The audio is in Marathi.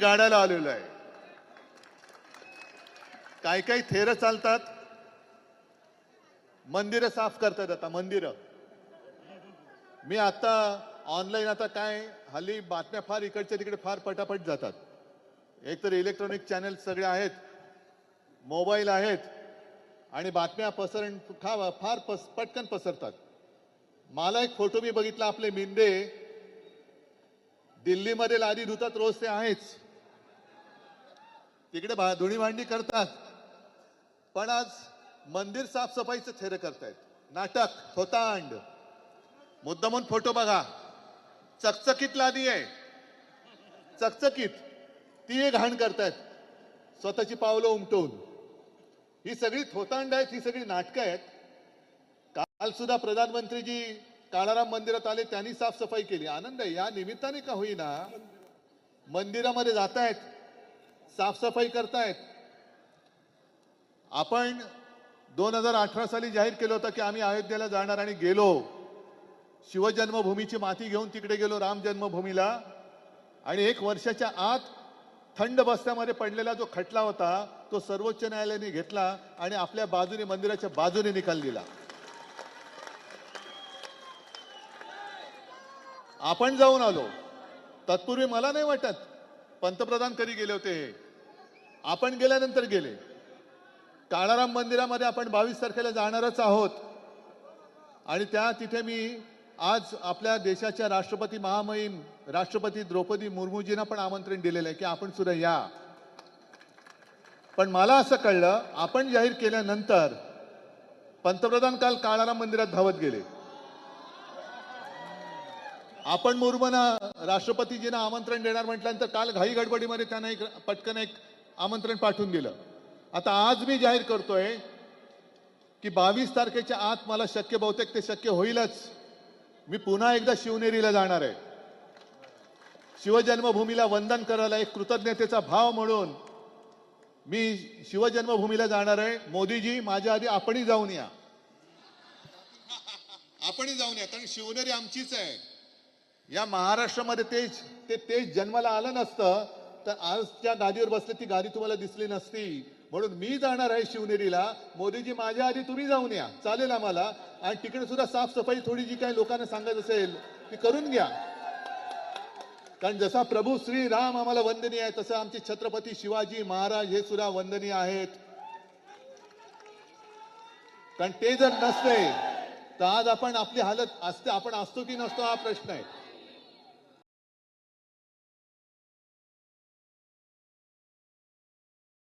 गाण्याला आलेलो आहे. काही काही थेर चालतात. मंदिरं साफ करतात आता मंदिरं. मी आता ऑनलाईन आता काय हल्ली बातम्या फार इकडच्या तिकडे फार पटापट जातात. एक तर इलेक्ट्रॉनिक चॅनल सगळे आहेत मोबाईल आहेत आणि बातम्या पसरण खावा फार पस पटकन पसरतात. मला एक फोटो मी बघितला आपले मिंदे. दिल्लीमध्ये लादी धुतात रोज ते आहेच. तिकडे भा- धुणी भांडी करतात. पण आज मंदिर साफसफाईचं थेर करतायत. नाटक थोतांड. मुद्दामून फोटो बघा. चकचकीत लादी आहे. चकचकीत. ती एक घाण करतायत. स्वतःची पावलं उमटवून. ही सगळी थोतांड आहेत ही सगळी नाटकं आहेत. काल सुद्धा प्रधानमंत्रीजी काळाराम मंदिरात आले त्यांनी साफसफाई केली. आनंद आहे या निमित्ताने का होईना मंदिरामध्ये जात आहेत साफसफाई करतायत. आपण दोन हजार अठरा साली जाहीर केलं होतं की आम्ही अयोध्येला जाणार आणि गेलो. शिवजन्मभूमीची माती घेऊन तिकडे गेलो राम जन्मभूमीला. आणि एक वर्षाच्या आत थंड बस्त्यामध्ये पडलेला जो खटला होता तो सर्वोच्च न्यायालयाने घेतला आणि आपल्या बाजूने मंदिराच्या बाजूने निकाल दिला. आपण जाऊन आलो. तत्पूर्वी मला नाही वाटत पंतप्रधान कधी गेले होते हे? आपण गेल्यानंतर गेले. काळाराम मंदिरामध्ये आपण बावीस तारखेला जाणारच आहोत. आणि त्या तिथे मी आज आपल्या देशाच्या राष्ट्रपती महामहिम राष्ट्रपती द्रौपदी मुर्मूजींना पण आमंत्रण दिलेलं आहे की आपण सुद्धा या. पण मला असं कळलं आपण जाहीर केल्यानंतर पंतप्रधान काल काळाराम मंदिरात धावत गेले. आपण मुर्मना राष्ट्रपतीजींना आमंत्रण देणार म्हटल्यानंतर काल घाई गडबडीमध्ये त्यांना एक पटकन एक आमंत्रण पाठवून दिलं. आता आज मी जाहीर करतोय की बावीस तारखेच्या आत मला शक्य बहुतेक ते शक्य होईलच. मी पुन्हा एकदा शिवनेरीला जाणार आहे. शिवजन्मभूमीला वंदन करायला एक कृतज्ञतेचा भाव म्हणून मी शिवजन्मभूमीला जाणार आहे. मोदीजी माझ्या आधी आपणही जाऊन या. आपणही जाऊन या कारण शिवनेरी आमचीच आहे. या महाराष्ट्रामध्ये तेज ते तेज जन्माला आलं नसतं तर आज त्या गादीवर बसले ती गादी तुम्हाला दिसली नसती. म्हणून मी जाणार आहे शिवनेरीला. मोदीजी माझ्या आधी तुम्ही जाऊन या. चालेल आम्हाला. आणि तिकडे सुद्धा साफसफाई थोडी जी काही लोकांना सांगत असेल ती करून घ्या. कारण जसा प्रभू श्री राम आम्हाला वंदनीय आहे तसं आमचे छत्रपती शिवाजी महाराज हे सुद्धा वंदनीय आहेत. कारण ते जर नसते तर आज आपण आपली हालत असते आपण असतो की नसतो हा प्रश्न आहे.